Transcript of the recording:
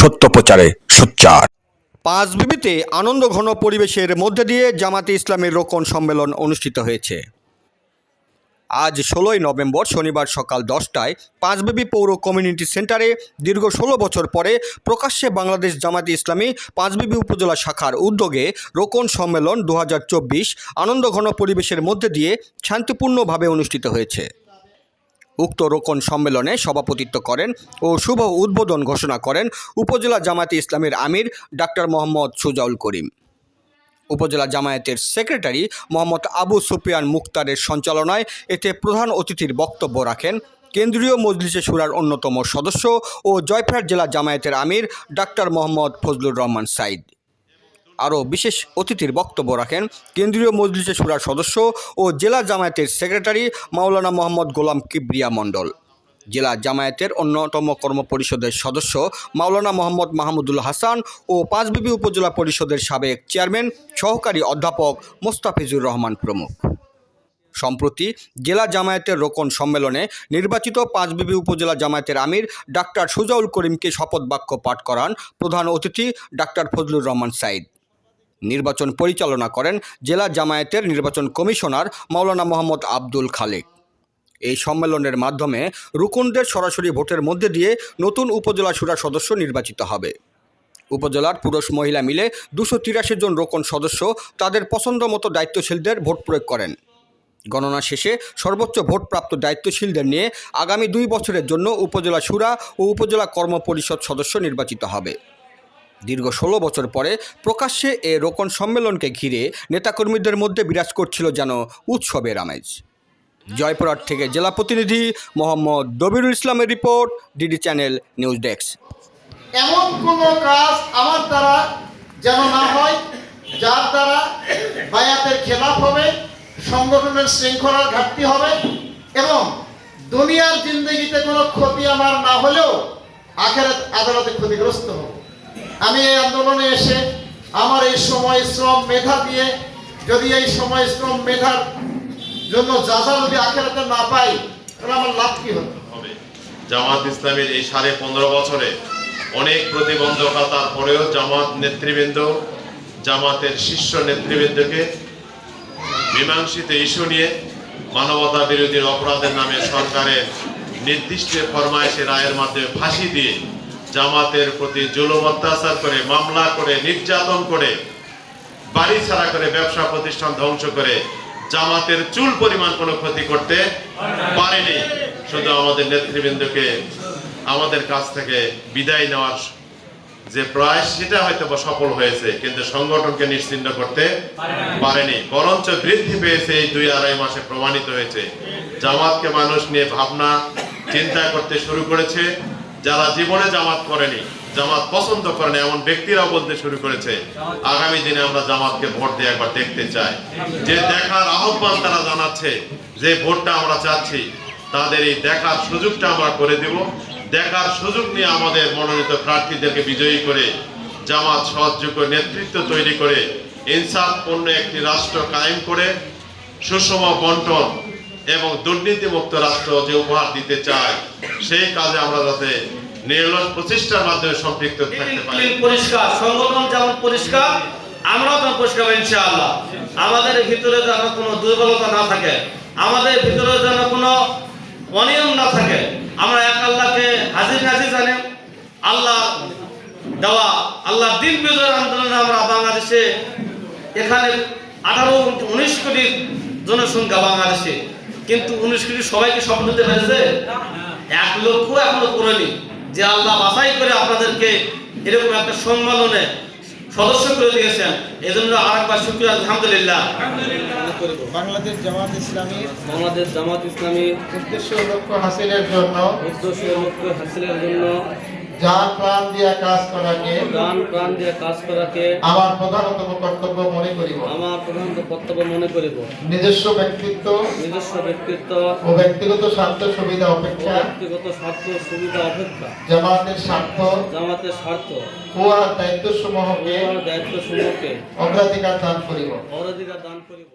সত্য প্রচারে সোচ্চার। পাঁচ বিবিতে আনন্দ ঘন পরিবেশের মধ্যে দিয়ে জামাতে ইসলামের রোকন সম্মেলন অনুষ্ঠিত হয়েছে। আজ ষোলোই নভেম্বর শনিবার সকাল দশটায় পাঁচবিবি পৌর কমিউনিটি সেন্টারে দীর্ঘ ষোলো বছর পরে প্রকাশ্যে বাংলাদেশ জামাতে ইসলামী পাঁচবিবি উপজেলা শাখার উদ্যোগে রোকন সম্মেলন দু হাজার চব্বিশ আনন্দ ঘন পরিবেশের মধ্যে দিয়ে শান্তিপূর্ণভাবে অনুষ্ঠিত হয়েছে। উক্ত রোকন সম্মেলনে সভাপতিত্ব করেন ও শুভ উদ্বোধন ঘোষণা করেন উপজেলা জামায়াতে ইসলামের আমির ডাক্তার মোহাম্মদ সুজাউল করিম। উপজেলা জামায়াতের সেক্রেটারি মোহাম্মদ আবু সুফিয়ান মুক্তারের সঞ্চালনায় এতে প্রধান অতিথির বক্তব্য রাখেন। কেন্দ্রীয় মজলিসে সুরার অন্যতম সদস্য ও জয়পুরহাট জেলা জামায়াতের আমির ডাক্তার মোহাম্মদ ফজলুর রহমান সাইদ আরও বিশেষ অতিথির বক্তব্য রাখেন কেন্দ্রীয় মজলিসে সুরার সদস্য ও জেলা জামায়াতের সেক্রেটারি মাওলানা মোহাম্মদ গোলাম কিবরিয়া মণ্ডল। জেলা জামায়াতের অন্যতম কর্মপরিষদের সদস্য মাওলানা মোহাম্মদ মাহমুদুল হাসান ও পাঁচবিবি উপজেলা পরিষদের সাবেক চেয়ারম্যান, সহকারী অধ্যাপক মোস্তাফিজুর রহমান প্রমুখ। সম্প্রতি জেলা জামায়াতের রোকন সম্মেলনে নির্বাচিত পাঁচবিবি উপজেলা জামায়াতের আমির ডাক্তার সুজাউল করিমকে শপথ বাক্য পাঠ করান প্রধান অতিথি ডাক্তার ফজলুর রহমান সাইদ নির্বাচন পরিচালনা করেন জেলা জামায়াতের নির্বাচন কমিশনার মাওলানা মোহাম্মদ আব্দুল খালেক। এই সম্মেলনের মাধ্যমে রুকুনদের সরাসরি ভোটের মধ্যে দিয়ে নতুন উপজেলা সুরা সদস্য নির্বাচিত হবে। উপজেলার পুরুষ মহিলা মিলে দুশো তিরাশি জন রোকন সদস্য তাদের পছন্দ মতো দায়িত্বশীলদের ভোট প্রয়োগ করেন। গণনা শেষে সর্বোচ্চ ভোটপ্রাপ্ত দায়িত্বশীলদের নিয়ে আগামী দুই বছরের জন্য উপজেলা সুরা ও উপজেলা কর্ম পরিষদ সদস্য নির্বাচিত হবে। দীর্ঘ ষোলো বছর পরে প্রকাশ্যে এ রোকন সম্মেলনকে ঘিরে নেতাকর্মীদের মধ্যে বিরাজ করছিল যেন উৎসবের আমেজ। জয়পুরহাট থেকে জেলা প্রতিনিধি মোহাম্মদ দবিরুল ইসলামের report, DD channel news desk. এমন কোনো কাজ আমার দ্বারা যেন না হয়, যার দ্বারা বায়াতের খেলাফ হবে, সংগঠনের শৃঙ্খলার ঘাটতি হবে এবং দুনিয়ার জিন্দগিতে কোনো ক্ষতি আমার না হলেও আখেরাত আদালতে ক্ষতিগ্রস্ত হব। আমি এই আন্দোলনে এসে আমার এই সময় শ্রম মেধা দিয়ে যদি এই সময় শ্রম মেধার জন্য যাজা যদি আখেরাতে না পাই, তাহলে আমার লাভ কি হবে? জামাত ইসলামের এই সাড়ে পনেরো বছরে অনেক প্রতিবন্ধকতার পরেও জামাত নেতৃবৃন্দ, জামাতের শীর্ষ নেতৃবৃন্দকে মীমাংসিত ইস্যু নিয়ে মানবতা বিরোধী অপরাধের নামে সরকারের নির্দিষ্ট ফরমায়েশে রায়ের মাধ্যমে ফাঁসি দিয়ে জামাতের প্রতি জুলুম, অত্যাচার করে, মামলা করে, নির্যাতন করে, বাড়ি ছাড়া করে, ব্যবসা প্রতিষ্ঠান ধ্বংস করে, জামাতের চুল পরিমাণ কোনো ক্ষতি করতে পারেনি। শুধু আমাদের নেতৃবৃন্দকে, আমাদের কাছ থেকে বিদায় নেওয়ার যে প্রয়াস, সেটা হয়তো সফল হয়েছে, কিন্তু সংগঠনকে নিশ্চিন্ন করতে পারেনি। বরঞ্চ বৃদ্ধি পেয়েছে এই দুই আড়াই মাসে প্রমাণিত হয়েছে। জামাতকে মানুষ নিয়ে ভাবনা, চিন্তা করতে শুরু করেছে। যারা জীবনে জামাত করেনি, জামাত পছন্দ করেনি, এমন ব্যক্তিরাও বলতে শুরু করেছে, আগামী দিনে আমরা জামাতকে ভোট দিয়ে একবার দেখতে চাই। যে দেখার আহ্বান তারা জানাচ্ছে, যে ভোটটা আমরা চাচ্ছি, তাদের এই দেখার সুযোগটা আমরা করে দেব। দেখার সুযোগ নিয়ে আমাদের মনোনীত প্রার্থীদেরকে বিজয়ী করে, জামাত সহযোগ্য নেতৃত্ব তৈরি করে ইনসাফপূর্ণ একটি রাষ্ট্র কায়েম করে, সুষম বন্টন এবং দুর্নীতিমুক্ত রাষ্ট্র যে উপহার দিতে চায় সেই কাজে আমরা যাতে নির্লস প্রচেষ্টার মাধ্যমে সম্পৃক্ত থাকতে পারি। পরিষ্কার। সংগঠন যেমন পরিষ্কার আমরাও তেমন পরিষ্কার ইনশাআল্লাহ। আমাদের ভিতরে যেন কোনো দুর্বলতা না থাকে আমাদের ভিতরে যেন কোনো অনিয়ম না থাকে আমরা এক আল্লাহকে হাজির হাজির জানেন আল্লাহ দেওয়া আল্লাহ দিন বিজয়ের আন্দোলনে আমরা বাংলাদেশে এখানে আঠারো উনিশ কোটি জনসংখ্যা বাংলাদেশে। কিন্তু উনিশ কোটি সবাইকে স্বপ্ন দিতে পেরেছে? এক লক্ষ এখনও করেনি যে আল্লাহ বাছাই করে আপনাদেরকে এরকম একটা সম্মেলনে সদস্য করে দিয়েছেন এজন্য আরেকবার শুক্রিয়া আলহামদুলিল্লাহ। বাংলাদেশ জামাত ইসলামী বাংলাদেশ জামাত ইসলামী উদ্দেশ্য লক্ষ্য হাসিলের জন্য উদ্দেশ্য লক্ষ্য হাসিলের জন্য যার প্রাণ দিয়া কাজ করাকে প্রাণ প্রাণ দিয়ে কাজ করাকে আমার প্রধানতম কর্তব্য মনে করিব। আমার প্রধান কর্তব্য মনে করিব। নিজস্ব ব্যক্তিত্ব নিজস্ব ব্যক্তিত্ব ও ব্যক্তিগত স্বার্থ সুবিধা অপেক্ষা ব্যক্তিগত স্বার্থ সুবিধা অপেক্ষা জামাতের স্বার্থ জামাতের স্বার্থ ও আর দায়িত্ব সমূহকে দায়িত্ব সমূহকে অগ্রাধিকার দান করিব। অগ্রাধিকার দান করিব।